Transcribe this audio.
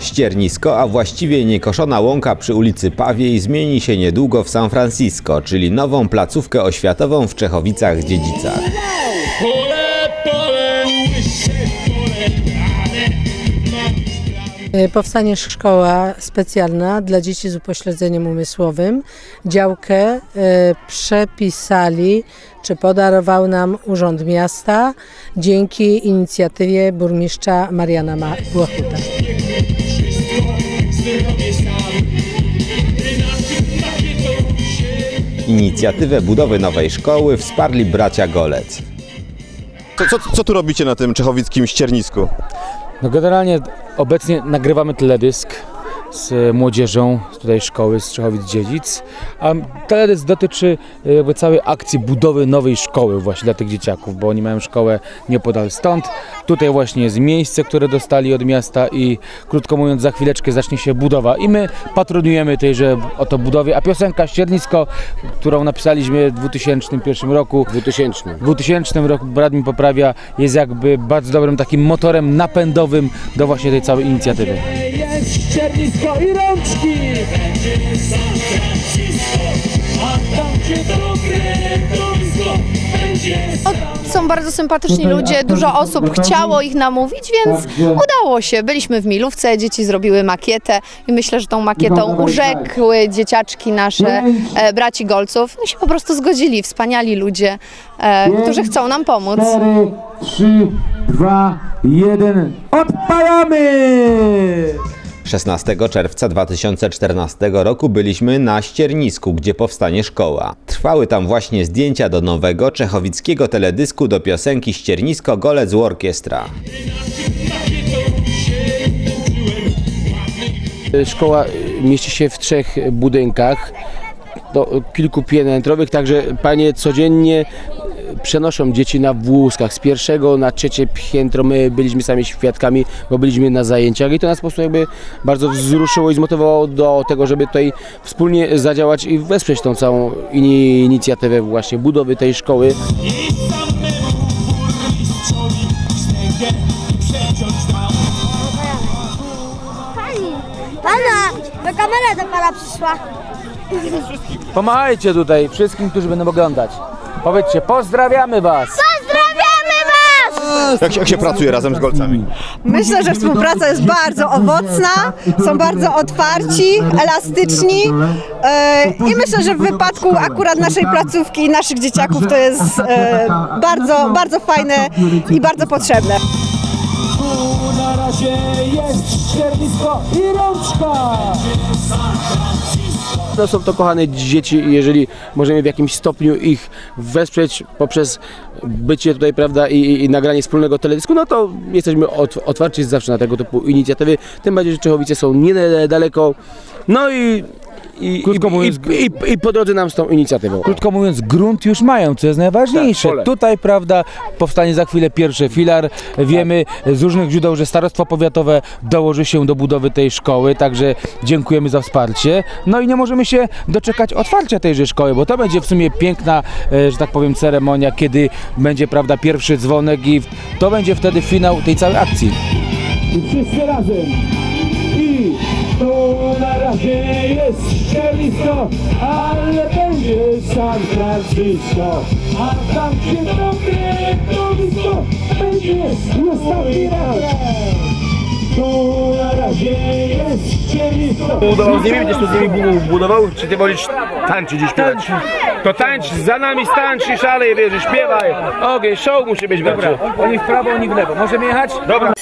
Ściernisko, a właściwie niekoszona łąka przy ulicy Pawiej zmieni się niedługo w San Francisco, czyli nową placówkę oświatową w Czechowicach-Dziedzicach. Powstanie szkoła specjalna dla dzieci z upośledzeniem umysłowym. Działkę e, przepisali, czy podarował nam Urząd Miasta dzięki inicjatywie burmistrza Mariana Ma- Błachuta. Inicjatywę budowy nowej szkoły wsparli bracia Golec. Co, co, co tu robicie na tym czechowickim ściernisku? No generalnie obecnie nagrywamy teledysk z młodzieżą z tutaj szkoły z Czechowic-Dziedzic, a teledysk dotyczy e, jakby całej akcji budowy nowej szkoły właśnie dla tych dzieciaków, bo oni mają szkołę niepodal stąd. Tutaj właśnie jest miejsce, które dostali od miasta i krótko mówiąc za chwileczkę zacznie się budowa i my patronujemy tejże oto budowie, a piosenka Ściernisko, którą napisaliśmy w 2001 roku 2000. w 2000 roku, brat mi poprawia, jest jakby bardzo dobrym takim motorem napędowym do właśnie tej całej inicjatywy. Ściernisko i rączki. Będzie San Francisco, a tam gdzie dobre będzie Są bardzo sympatyczni ludzie, dużo osób chciało ich namówić, więc udało się. Byliśmy w Milówce, dzieci zrobiły makietę i myślę, że tą makietą urzekły dzieciaczki nasze, e, braci Golców. No się po prostu zgodzili, wspaniali ludzie, e, którzy chcą nam pomóc. 3, 2, 1. Odpalamy! 16 czerwca 2014 roku byliśmy na Ściernisku, gdzie powstanie szkoła. Trwały tam właśnie zdjęcia do nowego czechowickiego teledysku do piosenki Ściernisko Golec Orkiestra. Szkoła mieści się w trzech budynkach, do kilkupiętrowych, także panie codziennie przenoszą dzieci na wózkach z pierwszego na trzecie piętro. My byliśmy sami świadkami, bo byliśmy na zajęciach i to nas po prostu jakby bardzo wzruszyło i zmotywowało do tego, żeby tutaj wspólnie zadziałać i wesprzeć tą całą ini- inicjatywę właśnie budowy tej szkoły. Pana, do kamera do pana przyszła. Pomachajcie tutaj wszystkim, którzy będą oglądać. Powiedzcie, pozdrawiamy Was! Pozdrawiamy was! Jak się, jak się pracuje razem z golcami? Myślę, że współpraca jest bardzo owocna, są bardzo otwarci, elastyczni e, i myślę, że w wypadku akurat naszej placówki i naszych dzieciaków to jest e, bardzo, bardzo fajne i bardzo potrzebne. Tu na razie jest i rączka. No są to kochane dzieci i jeżeli możemy w jakimś stopniu ich wesprzeć poprzez bycie tutaj, prawda, i, i, nagranie wspólnego teledysku, no to jesteśmy ot, otwarci zawsze na tego typu inicjatywy, tym bardziej, że Czechowice są niedaleko, no i i, Krótko i, mówiąc, i, i, i po drodze nam z tą inicjatywą. Krótko mówiąc, grunt już mają, co jest najważniejsze. Tak, pole. Tutaj, prawda, powstanie za chwilę pierwszy filar. Wiemy z różnych źródeł, że starostwo powiatowe dołoży się do budowy tej szkoły, także dziękujemy za wsparcie. No i nie możemy się doczekać otwarcia tejże szkoły, bo to będzie w sumie piękna, e, że tak powiem, ceremonia, kiedy będzie, prawda, pierwszy dzwonek i to będzie wtedy finał tej całej akcji. I wszyscy razem. Tu na razie jest ściernisko, ale będzie San Francisco. A tam gdzie dobre blisko będzie ostatni raz. Tu na razie jest ściernisko. budował z nimi, będziesz tu z nimi bu- budował? Czy ty wolisz tańczyć i śpiewać? To tańcz, za nami stańcz i szalej, wiesz, śpiewaj. Okej, show musi być, bracie. Oni w prawo, oni w lewo. Możemy jechać? Dobra.